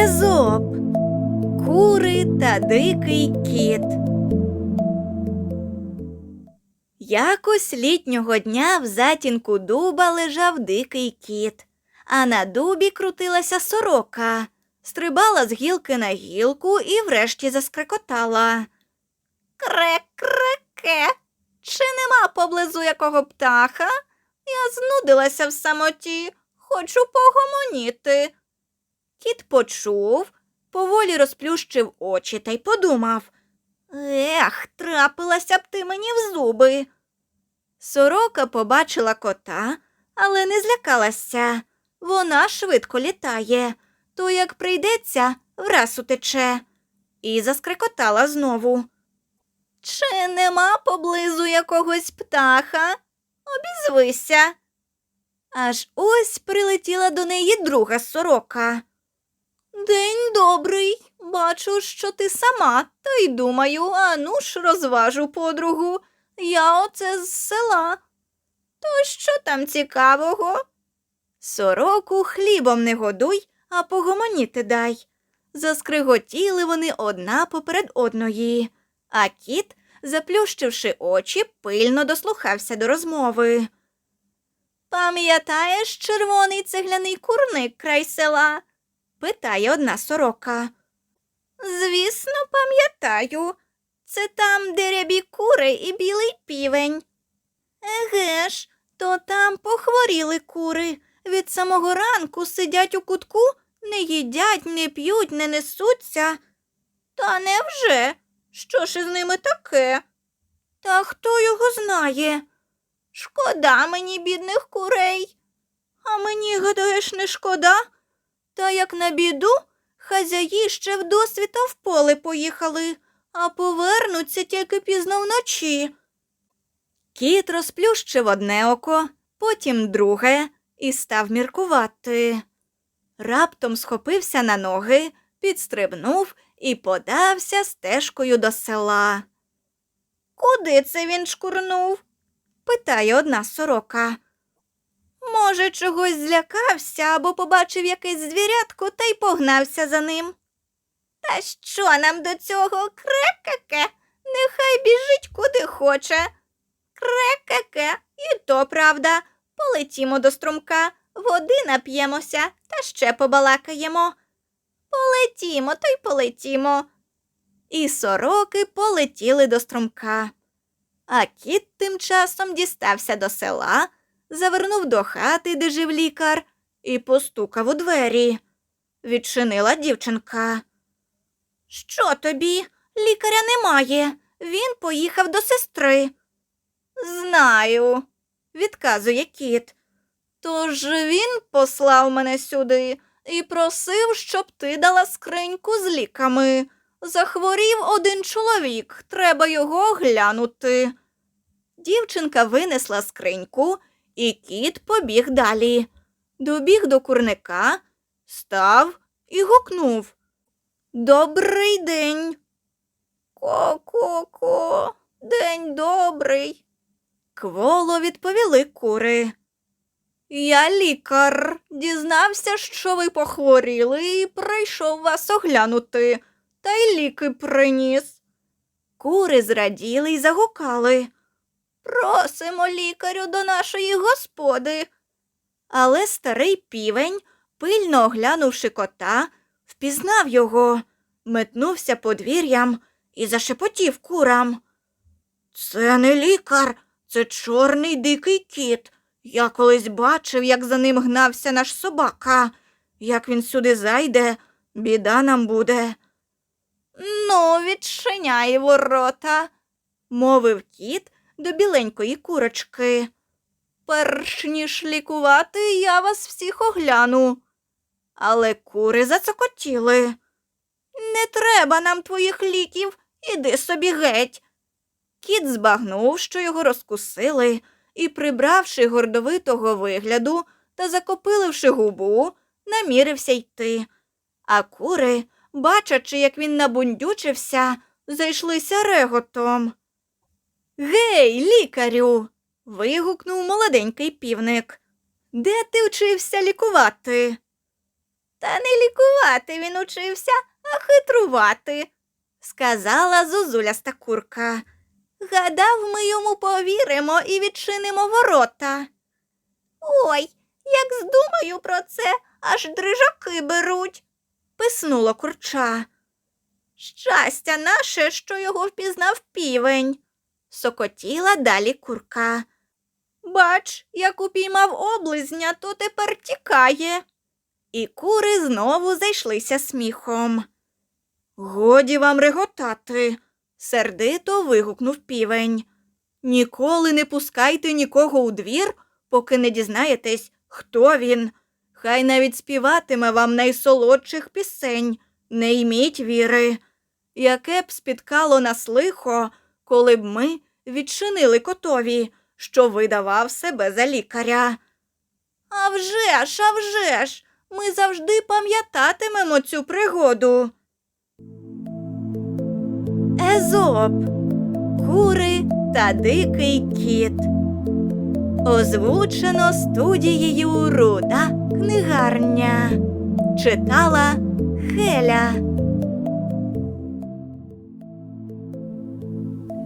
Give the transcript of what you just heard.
Езоп Кури та дикий кіт. Якось літнього дня в затінку дуба лежав дикий кіт, а на дубі крутилася сорока, стрибала з гілки на гілку і врешті заскрекотала. Крек-креке. Чи нема поблизу якого птаха? Я знудилася в самоті, хочу погомоніти. Кіт почув, поволі розплющив очі та й подумав. Ех, трапилася б ти мені в зуби. Сорока побачила кота, але не злякалася. Вона швидко літає, то як прийдеться, враз утече. І заскрекотала знову. Чи нема поблизу якогось птаха? Обізвися. Аж ось прилетіла до неї друга сорока. День добрий. Бачу, що ти сама, та й думаю, а ну ж розважу подругу. Я оце з села. То що там цікавого? Сороку хлібом не годуй, а погомоніти дай. Заскриготіли вони одна поперед одної, а кіт, заплющивши очі, пильно дослухався до розмови. Пам'ятаєш червоний цегляний курник край села? Питає одна сорока. Звісно, пам'ятаю. Це там, де рябі кури і білий півень. Еге ж, то там похворіли кури. Від самого ранку сидять у кутку, не їдять, не п'ють, не несуться. Та невже? Що ж із ними таке? Та хто його знає? Шкода мені, бідних курей. А мені, гадаєш, не шкода? Та як на біду, хазяї ще вдосвіта в поле поїхали, а повернуться тільки пізно вночі. Кіт розплющив одне око, потім друге і став міркувати. Раптом схопився на ноги, підстрибнув і подався стежкою до села. Куди це він шкурнув? питає одна сорока. Може, чогось злякався або побачив якесь звірятко та й погнався за ним. Та що нам до цього крекеке? Нехай біжить куди хоче. Крекеке, і то правда. Полетімо до струмка, води нап'ємося та ще побалакаємо. Полетімо, то й полетімо. І сороки полетіли до струмка. А кіт тим часом дістався до села, завернув до хати, де жив лікар, і постукав у двері. Відчинила дівчинка. Що тобі? Лікаря немає. Він поїхав до сестри. Знаю, відказує кіт. Тож він послав мене сюди і просив, щоб ти дала скриньку з ліками. Захворів один чоловік, треба його глянути. Дівчинка винесла скриньку, і кіт побіг далі. Добіг до курника, став і гукнув. Добрий день. Ко-ко-ко, день добрий. Кволо відповіли кури. Я лікар, дізнався, що ви похворіли, і прийшов вас оглянути, та й ліки приніс. Кури зраділи й загукали. Просимо лікарю до нашої господи. Але старий півень, пильно оглянувши кота, впізнав його, метнувся подвір'ям і зашепотів курам. Це не лікар, це чорний дикий кіт. Я колись бачив, як за ним гнався наш собака. Як він сюди зайде, біда нам буде. Ну, відчиняй ворота, мовив кіт до біленької курочки. Перш ніж лікувати, я вас всіх огляну. Але кури зацокотіли. Не треба нам твоїх ліків, іди собі геть. Кіт збагнув, що його розкусили, і, прибравши гордовитого вигляду та закопиливши губу, намірився йти. А кури, бачачи, як він набундючився, зайшлися реготом. Гей, лікарю. вигукнув молоденький півник. Де ти вчився лікувати? Та не лікувати він учився, а хитрувати, сказала зозуляста курка. Гадав, ми йому повіримо і відчинимо ворота. Ой, як здумаю про це, аж дрижаки беруть, писнуло курча. Щастя наше, що його впізнав півень, сокотіла далі курка. Бач, як упіймав облизня, то тепер тікає. І кури знову зайшлися сміхом. Годі вам реготати, сердито вигукнув півень. Ніколи не пускайте нікого у двір, поки не дізнаєтесь, хто він. Хай навіть співатиме вам найсолодших пісень, не йміть віри. Яке б спіткало нас лихо, коли б ми відчинили котові, що видавав себе за лікаря. А вже ж, а вже ж, ми завжди пам'ятатимемо цю пригоду. Езоп Кури та дикий кіт. Озвучено студією Руда книгарня. Читала Хеля.